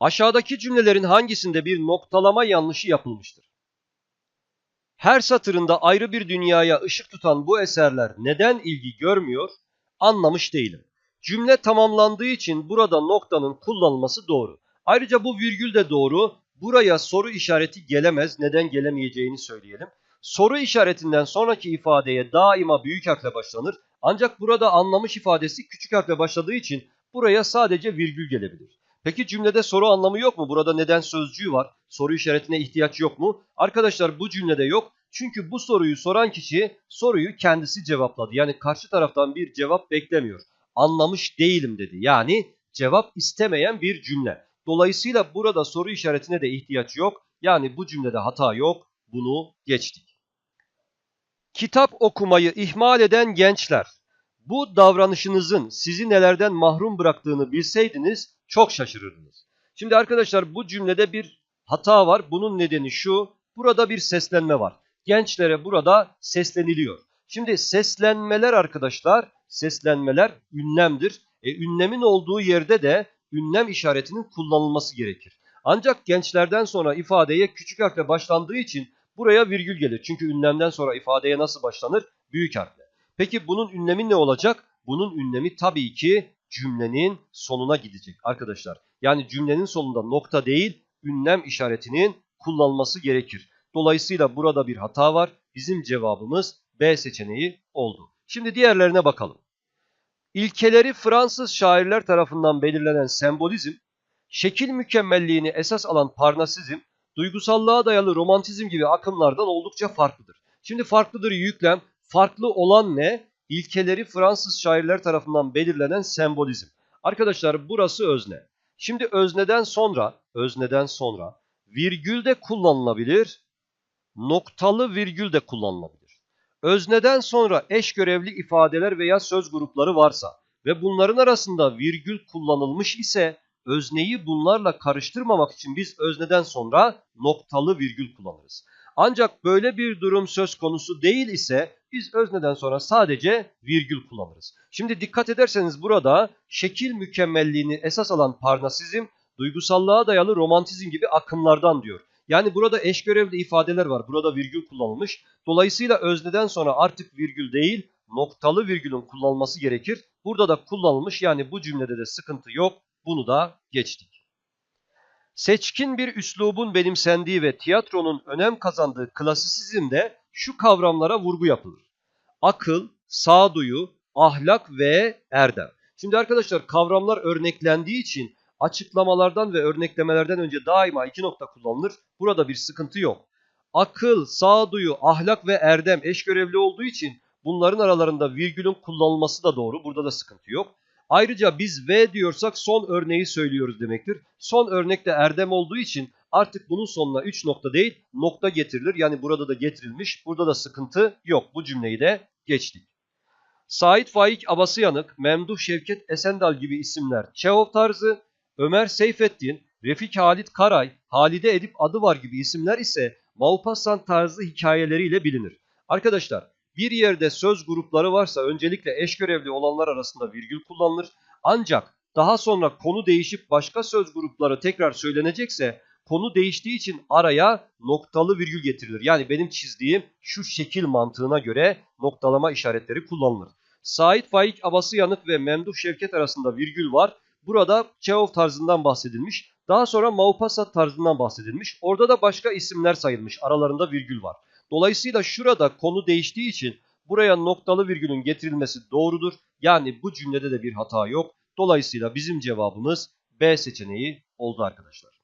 Aşağıdaki cümlelerin hangisinde bir noktalama yanlışı yapılmıştır? Her satırında ayrı bir dünyaya ışık tutan bu eserler neden ilgi görmüyor? Anlamış değilim. Cümle tamamlandığı için burada noktanın kullanılması doğru. Ayrıca bu virgül de doğru. Buraya soru işareti gelemez. Neden gelemeyeceğini söyleyelim. Soru işaretinden sonraki ifadeye daima büyük harfle başlanır. Ancak burada anlamış ifadesi küçük harfle başladığı için buraya sadece virgül gelebilir. Peki cümlede soru anlamı yok mu? Burada neden sözcüğü var? Soru işaretine ihtiyaç yok mu? Arkadaşlar bu cümlede yok. Çünkü bu soruyu soran kişi soruyu kendisi cevapladı. Yani karşı taraftan bir cevap beklemiyor. Anlamış değilim dedi. Yani cevap istemeyen bir cümle. Dolayısıyla burada soru işaretine de ihtiyaç yok. Yani bu cümlede hata yok. Bunu geçtik. Kitap okumayı ihmal eden gençler. Bu davranışınızın sizi nelerden mahrum bıraktığını bilseydiniz çok şaşırırdınız. Şimdi arkadaşlar bu cümlede bir hata var. Bunun nedeni şu. Burada bir seslenme var. Gençlere burada sesleniliyor. Şimdi seslenmeler arkadaşlar, seslenmeler ünlemdir. E, ünlemin olduğu yerde de ünlem işaretinin kullanılması gerekir. Ancak gençlerden sonra ifadeye küçük harfle başlandığı için buraya virgül gelir. Çünkü ünlemden sonra ifadeye nasıl başlanır? Büyük harfle. Peki bunun ünlemi ne olacak? Bunun ünlemi tabii ki cümlenin sonuna gidecek arkadaşlar. Yani cümlenin sonunda nokta değil, ünlem işaretinin kullanılması gerekir. Dolayısıyla burada bir hata var. Bizim cevabımız B seçeneği oldu. Şimdi diğerlerine bakalım. İlkeleri Fransız şairler tarafından belirlenen sembolizm, şekil mükemmelliğini esas alan parnasizm, duygusallığa dayalı romantizm gibi akımlardan oldukça farklıdır. Şimdi farklıdır yüklem. Farklı olan ne? İlkeleri Fransız şairler tarafından belirlenen sembolizm. Arkadaşlar burası özne. Şimdi özneden sonra, özneden sonra virgül de kullanılabilir, noktalı virgül de kullanılabilir. Özneden sonra eş görevli ifadeler veya söz grupları varsa ve bunların arasında virgül kullanılmış ise özneyi bunlarla karıştırmamak için biz özneden sonra noktalı virgül kullanırız. Ancak böyle bir durum söz konusu değil ise biz özneden sonra sadece virgül kullanırız. Şimdi dikkat ederseniz burada şekil mükemmelliğini esas alan parnasizm, duygusallığa dayalı romantizm gibi akımlardan diyor. Yani burada eş görevli ifadeler var. Burada virgül kullanılmış. Dolayısıyla özneden sonra artık virgül değil noktalı virgülün kullanılması gerekir. Burada da kullanılmış yani bu cümlede de sıkıntı yok. Bunu da geçtik. Seçkin bir üslubun benimsendiği ve tiyatronun önem kazandığı klasisizmde şu kavramlara vurgu yapılır. Akıl, sağduyu, ahlak ve erdem. Şimdi arkadaşlar kavramlar örneklendiği için açıklamalardan ve örneklemelerden önce daima iki nokta kullanılır. Burada bir sıkıntı yok. Akıl, sağduyu, ahlak ve erdem eş görevli olduğu için bunların aralarında virgülün kullanılması da doğru. Burada da sıkıntı yok. Ayrıca biz V diyorsak son örneği söylüyoruz demektir. Son örnekte erdem olduğu için artık bunun sonuna 3 nokta değil nokta getirilir. Yani burada da getirilmiş. Burada da sıkıntı yok. Bu cümleyi de geçtik. Sait Faik Abasıyanık, Memduh Şevket Esendal gibi isimler Çehov tarzı, Ömer Seyfettin, Refik Halit Karay, Halide Edip adı var gibi isimler ise Maupassant tarzı hikayeleriyle bilinir. Arkadaşlar bir yerde söz grupları varsa öncelikle eş görevli olanlar arasında virgül kullanılır. Ancak daha sonra konu değişip başka söz grupları tekrar söylenecekse konu değiştiği için araya noktalı virgül getirilir. Yani benim çizdiğim şu şekil mantığına göre noktalama işaretleri kullanılır. Sait Faik Abasıyanık ve Memduh Şevket arasında virgül var. Burada Çehov tarzından bahsedilmiş. Daha sonra Maupassant tarzından bahsedilmiş. Orada da başka isimler sayılmış. Aralarında virgül var. Dolayısıyla şurada konu değiştiği için buraya noktalı virgülün getirilmesi doğrudur. Yani bu cümlede de bir hata yok. Dolayısıyla bizim cevabımız B seçeneği oldu arkadaşlar.